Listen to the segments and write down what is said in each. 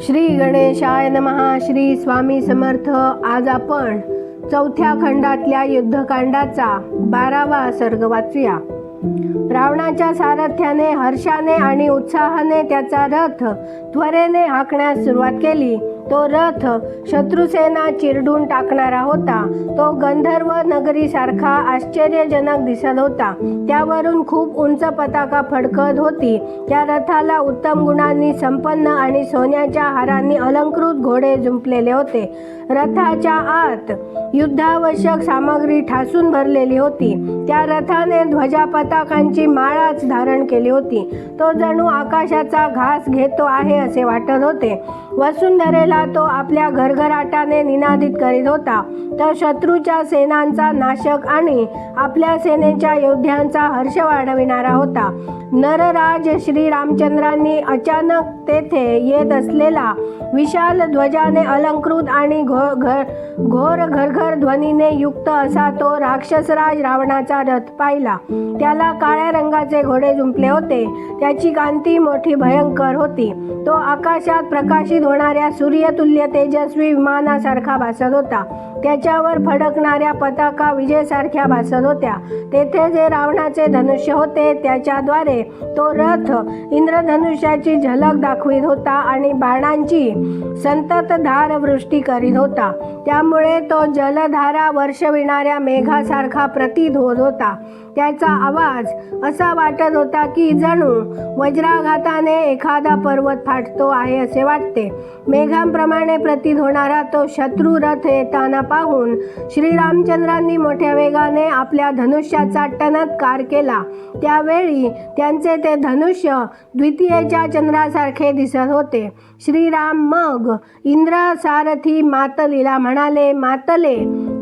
श्री गणेशाय नमहा श्री स्वामी समर्थ. आज आपण चौथ्या खंडातल्या युद्धकांडाचा बारावा सर्ग वाचूया. रावणाच्या सारथ्याने हर्षाने आणि उत्साहाने त्याचा रथ त्वरेने हाकण्यास सुरुवात केली. तो रथ शत्रुसेना चिरडून टाकणारा होता. तो गंधर्व नगरीसारखा आश्चर्यजनक दिसत होता. त्यावरून खूप उंच पताका फडकत होती. त्या रथाला उत्तम गुणांनी संपन्न आणि सोन्याच्या हारांनी अलंकृत घोडे जुंपलेले होते. रथाच्या आत युद्धावश्यक सामग्री ठासून भरलेली होती. त्या रथाने ध्वजा पताकांची माळाच धारण केली होती. तो जणू आकाशाचा घास घेतो आहे असे वाटत होते. वसुंधरेला तो आपल्या घरघराटाने निनादित करीत होता. तर शत्रूच्या सेनांचा नाशक आणि आपल्या सेनेच्या योद्ध्यांचा हर्ष वाढविणारा होता. नरराज श्री रामचंद्रांनी अचानक तेथे येत असलेला विशाल ध्वजाने अलंकृत आणि घो घर घोर घरघर ध्वनीने युक्त असा तो राक्षसराज रावणाचा रथ पाहिला. त्याला काळ्या रंगाचे घोडे जुंपले होते. त्याची कांती मोठी भयंकर होती. तो आकाशात प्रकाशित होणाऱ्या सूर्यतुल्य तेजस्वी विमानासारखा भासत होता. त्याच्यावर फडकणाऱ्या पताका विजेसारख्या भासत होत्या. तेथे जे रावणाचे धनुष्य होते त्याच्याद्वारे तो रथ इंद्रधनुष्याची झलक दाखवित होता आणि बाणांची संततधार वृष्टी करीत होता. त्यामुळे तो जलधारा वर्षविणाऱ्या मेघासारखा प्रतीत होत होता. त्याचा आवाज असा वाटत होता की जणू वज्राघाताने एखादा पर्वत फाटतो आहे असे वाटते. मेघांप्रमाणे प्रतीत होणारा तो शत्रू रथ येताना पाहून श्रीरामचंद्रांनी मोठ्या वेगाने आपल्या धनुष्याचा टनत्कार केला. त्यावेळी त्यांचे ते धनुष्य द्वितीयेच्या चंद्रासारखे दिसत होते. श्रीराम मग इंद्रसारथी मातलीला म्हणाले मातले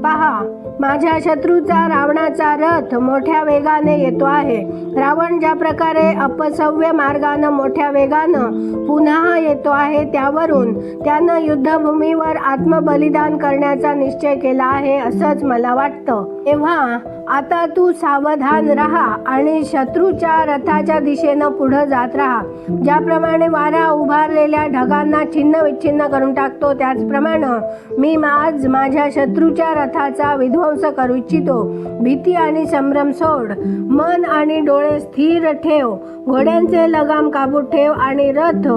पहा माझ्या शत्रूचा रावणाचा रथ मोठ्या वेगाने येतो आहे. रावण ज्या प्रकारे अपसव्य मार्गानं मोठ्या वेगानं पुन्हा येतो आहे त्यावरून त्यानं युद्धभूमीवर आत्मबलिदान करण्याचा निश्चय केला आहे असंच मला वाटतं. तेव्हा आता तू सावधान राहा आणि शत्रूच्या रथाच्या दिशेनं पुढं जात राहा. ज्याप्रमाणे वारा उभारलेल्या ढगांना छिन्न विच्छिन्न करून टाकतो त्याचप्रमाणे मी आज माझ्या शत्रूच्या रथाचा विध्वंस करू इच्छितो. भीती आणि संभ्रम सोड. मन आणि डोळे स्थिर ठेव. घोड्यांचे लगाम काबूत ठेव आणि रथ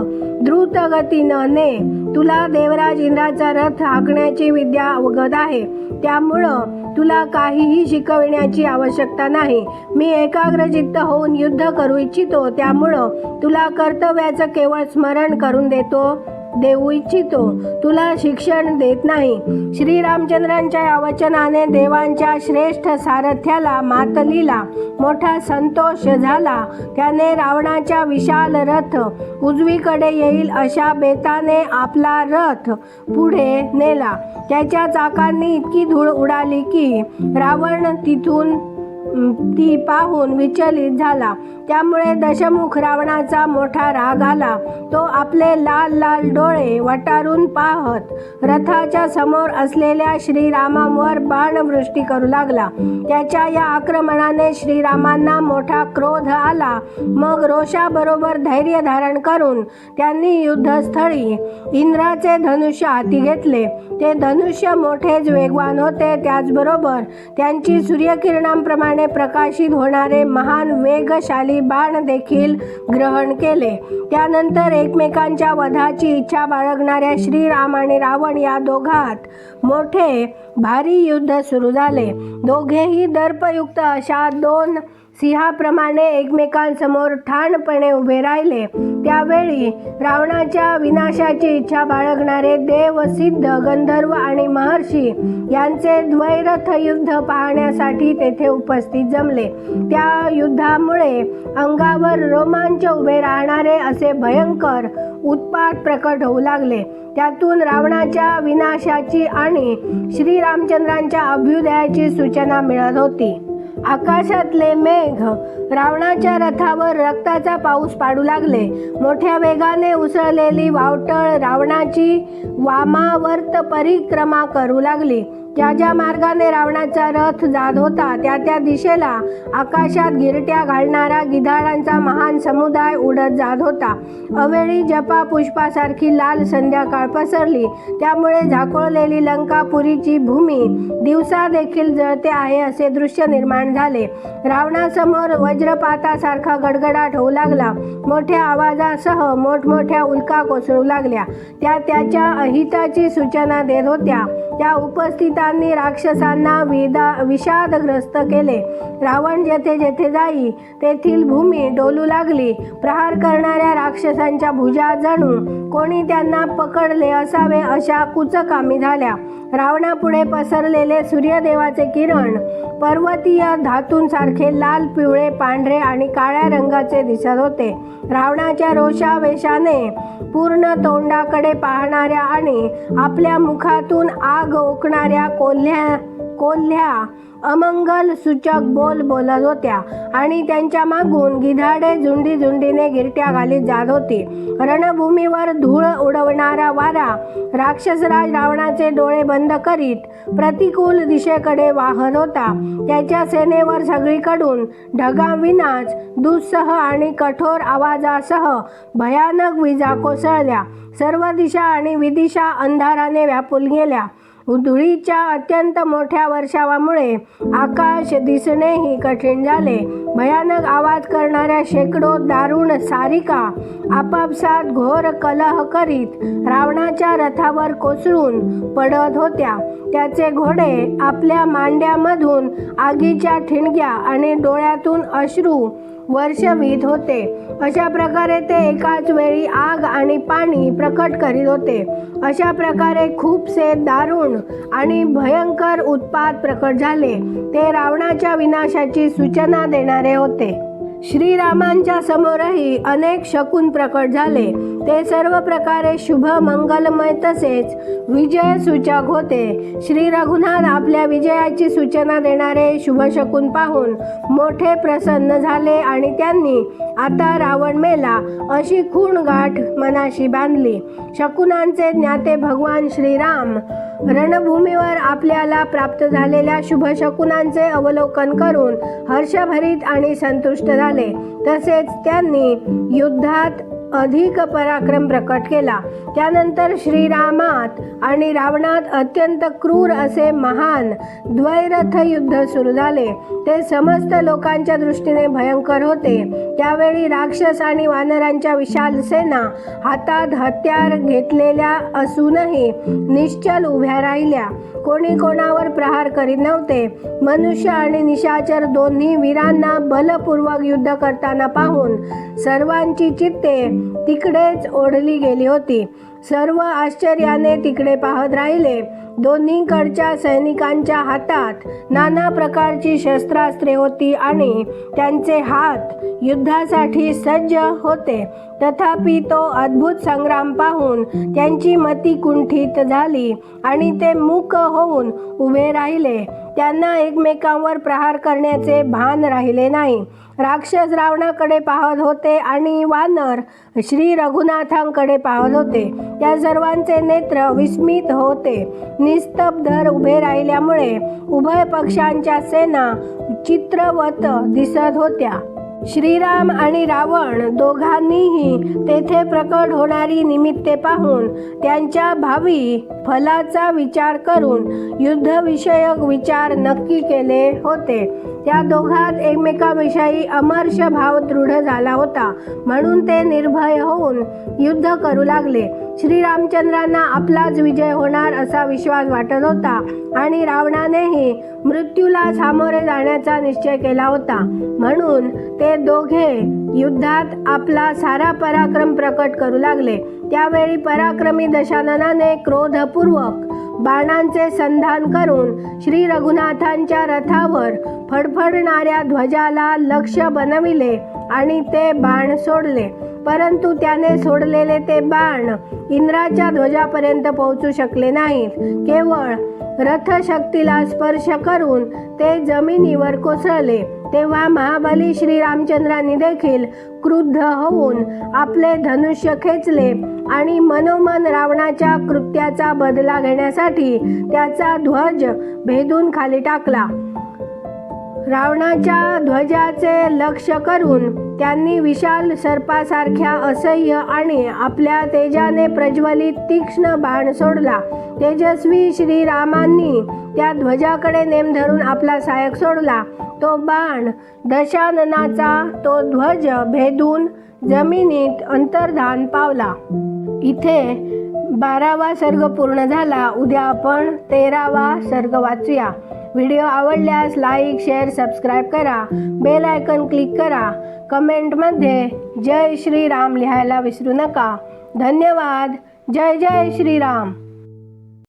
द्रुत गतीनं ने. तुला देवराज इंद्राचा रथ हाकण्याची विद्या अवगत आहे. त्यामुळं तुला काहीही शिकविण्याची आवश्यकता नाही. मी एकाग्रचित्त होऊन युद्ध करू इच्छितो. त्यामुळं तुला कर्तव्याचं केवळ स्मरण करून देतो. देऊ इच्छितो. तुला शिक्षण देत नाही. श्रीरामचंद्रांच्या या वचनाने देवांच्या श्रेष्ठ सारथ्याला मातलीला मोठा संतोष झाला. त्याने रावणाच्या विशाल रथ उजवीकडे येईल अशा बेताने आपला रथ पुढे नेला. त्याच्या चाकांनी इतकी धूळ उडाली की रावण तिथून ती पाहून विचलित झाला. त्यामुळे दशमुख रावणाचा मोठा राग आला. तो आपले लाल लाल डोळे वटारून पाहत रथाच्या समोर असलेल्या श्रीरामांवर बाणवृष्टी करू लागला. त्याच्या या आक्रमणाने श्रीरामांना मोठा क्रोध आला. मग रोषाबरोबर धैर्य धारण करून त्यांनी युद्धस्थळी इंद्राचे धनुष्य हाती घेतले. ते धनुष्य मोठेच वेगवान होते. त्याचबरोबर त्यांची सूर्यकिरणांप्रमाणे प्रकाशित होणारे महान वेगशाली बाण देखील ग्रहण केले. त्यानंतर एकमेकांच्या वधाची इच्छा बाळगणाऱ्या श्रीराम आणि रावण या दोघात मोठे भारी युद्ध सुरू झाले. दोघेही दर्पयुक्त अशा दोन सिंहाप्रमाणे एकमेकांसमोर ठाणपणे उभे राहिले. त्यावेळी रावणाच्या विनाशाची इच्छा बाळगणारे देव सिद्ध गंधर्व आणि महर्षी यांचे द्वैरथ युद्ध पाहण्यासाठी तेथे उपस्थित जमले. त्या युद्धामुळे अंगावर रोमांच उभे राहणारे असे भयंकर उत्पात प्रकट होऊ लागले. त्यातून रावणाच्या विनाशाची आणि श्रीरामचंद्रांच्या अभ्युदयाची सूचना मिळत होती. आकाशातले मेघ रावणाच्या रथावर रक्ताचा पाऊस पाडू लागले. मोठ्या वेगाने उसळलेली वावटळ रावणाची वामावर्त परिक्रमा करू लागली. ज्या ज्या मार्गाने रावणाचा रथ जात होता त्या त्या दिशेला आकाशात गिरट्या घालणारा गिधाडांचा महान समुदाय उडत जात होता. अवेळी जपा पुष्पासारखी लाल संध्याकाळ पसरली. त्यामुळे झाकोळलेली लंकापुरीची भूमी दिवसा देखील जळते आहे असे दृश्य निर्माण झाले. रावणासमोर वज्रपातासारखा गडगडाट होऊ लागला. मोठ्या आवाजासह मोठमोठ्या उल्का कोसळू लागल्या. त्या त्याच्या अहिताची सूचना देत होत्या. त्या उपस्थितांनी राक्षसांना विदा विषादग्रस्त केले. रावण जेथे जेथे जाई तेथील भूमी डोलू लागली. प्रहार करणाऱ्या राक्षसांच्या भुजा जणू कोणी त्यांना पकडले असावे अशा कुचकामी झाल्या. रावणापुढे पसरलेले सूर्यदेवाचे किरण पर्वतीय धातूंसारखे लाल पिवळे पांढरे आणि काळ्या रंगाचे दिसत होते. रावणाच्या रोषावेशाने पूर्ण तोंडाकडे पाहणाऱ्या आणि आपल्या मुखातून आग ओकणाऱ्या कोल्ह्या कोल्ह्या अमंगल सूचक बोल बोलत होत्या आणि त्यांच्या मागून गिधाडे झुंडी झुंडीने गिरट्या घालीत जात होती. रणभूमीवर धूळ उडवणारा वारा राक्षसराज रावणाचे डोळे बंद करीत प्रतिकूल दिशेकडे वाहत होता. त्याच्या सेनेवर सगळीकडून ढगाविनाच दुस्सह आणि कठोर आवाजासह भयानक विजा कोसळल्या. सर्व दिशा आणि विदिशा अंधाराने व्यापून गेल्या. धुळीच्या अत्यंत मोठ्या वर्षावामुळे आकाश दिसणेही कठीण झाले. भयानक आवाज करणाऱ्या शेकडो दारुण सारिका आपापसात घोर कलह करीत रावणाच्या रथावर कोसळून पडत होत्या. त्याचे घोडे आपल्या मांड्यामधून आगीच्या ठिणग्या आणि डोळ्यातून अश्रू वर्षवीत होते. अशा प्रकारे ते एकाच वेळी आग आणि पाणी प्रकट करीत होते. अशा प्रकारे खूपसे दारुण आणि भयंकर उत्पात प्रकट झाले. ते रावणाच्या विनाशाची सूचना देणारे होते. श्रीरामांच्या समोरही अनेक शकुन प्रकट झाले. ते सर्व प्रकारे शुभ मंगलमय तसेच विजय सूचक होते. श्री रघुनाथ आपल्या विजयाची सूचना देणारे शुभ शकून पाहून मोठे प्रसन्न झाले आणि त्यांनी आता रावण मेला अशी खूण गाठ मनाशी बांधली. शकुनांचे ज्ञाते भगवान श्रीराम रणभूमीवर आपल्याला प्राप्त झालेल्या शुभ शकुनांचे अवलोकन करून हर्षभरीत आणि संतुष्ट झाले. तसेच त्यांनी युद्धात अधिक पराक्रम प्रकट केला. त्यानंतर श्रीरामात आणि रावणात अत्यंत क्रूर असे महान द्वैरथ युद्ध सुरू झाले. ते समस्त लोकांच्या दृष्टीने भयंकर होते. त्यावेळी राक्षस आणि वानरांच्या विशाल सेना हातात हत्यार घेतलेल्या असूनही निश्चल उभ्या राहिल्या. कोणी कोणावर प्रहार करीत नव्हते. मनुष्य आणि निशाचर दोन्ही वीरांना बलपूर्वक युद्ध करताना पाहून सर्वांची चित्ते तिकडेच ओढली गेली होती. सर्व आश्चर्याने तिकडे पाहत राहिले. दोन्हीकडच्या सैनिकांच्या हातात नाना प्रकारची शस्त्रास्त्रे होती आणि त्यांचे हात युद्धासाठी सज्ज होते. तथापि तो अद्भुत संग्राम पाहून त्यांची मती कुंठित झाली आणि ते मूक होऊन उभे राहिले. त्यांना एकमेकांवर प्रहार करण्याचे भान राहिले नाही. राक्षस रावणाकडे पाहत होते आणि वानर श्री रघुनाथांकडे पाहत होते. त्या सर्वांचे नेत्र विस्मित होते. निस्तब्ध उभे राहिल्यामुळे उभय पक्षांच्या सेना चित्रवत दिसत होत्या. श्रीराम आणि रावण दोघांनीही तेथे प्रकट होणारी निमित्ते पाहून त्यांच्या भावी फलाचा विचार करून युद्धविषयक विचार नक्की केले होते. त्या दोघात एकमेकाविषयी अमर्ष भाव दृढ झाला होता. म्हणून ते निर्भय होऊन युद्ध करू लागले. श्रीरामचंद्रांना आपलाच विजय होणार असा विश्वास वाटत होता आणि रावणानेही मृत्यूला सामोरे जाण्याचा निश्चय केला होता. म्हणून ते दोघे युद्धात आपला सारा पराक्रम प्रकट करू लागले. त्यावेळी पराक्रमी दशाननाने क्रोधपूर्वक बाणांचे संधान करून श्री रघुनाथांच्या रथावर फडफडणाऱ्या ध्वजाला लक्ष बनविले आणि ते बाण सोडले. परंतु त्याने सोडलेले ते बाण इंद्राच्या ध्वजापर्यंत पोहोचू शकले नाहीत. केवळ रथशक्तीला स्पर्श करून ते जमिनीवर कोसळले. तेव्हा महाबली श्रीरामचंद्रांनी देखील क्रुद्ध होऊन आपले धनुष्य खेचले आणि मनोमन रावणाच्या कृत्याचा बदला घेण्यासाठी त्याचा ध्वज भेदून खाली टाकला. रावणाच्या ध्वजाचे लक्ष करून त्यांनी विशाल सर्पासारख्या असह्य आणि आपल्या तेजाने प्रज्वलित तीक्ष्ण बाण सोडला. तेजस्वी श्रीरामांनी त्या ध्वजाकडे नेम धरून आपला सायक सोडला. तो बाण दशाननाचा तो ध्वज भेदून जमिनीत अंतर्धान पावला. इथे बारावा सर्ग पूर्ण झाला. उद्या आपण तेरावा सर्ग वाचूया. व्हिडिओ आवडल्यास लाईक शेअर सबस्क्राईब करा. बेल आयकन क्लिक करा. कमेंटमध्ये जय श्रीराम लिहायला विसरू नका. धन्यवाद. जय जय श्रीराम.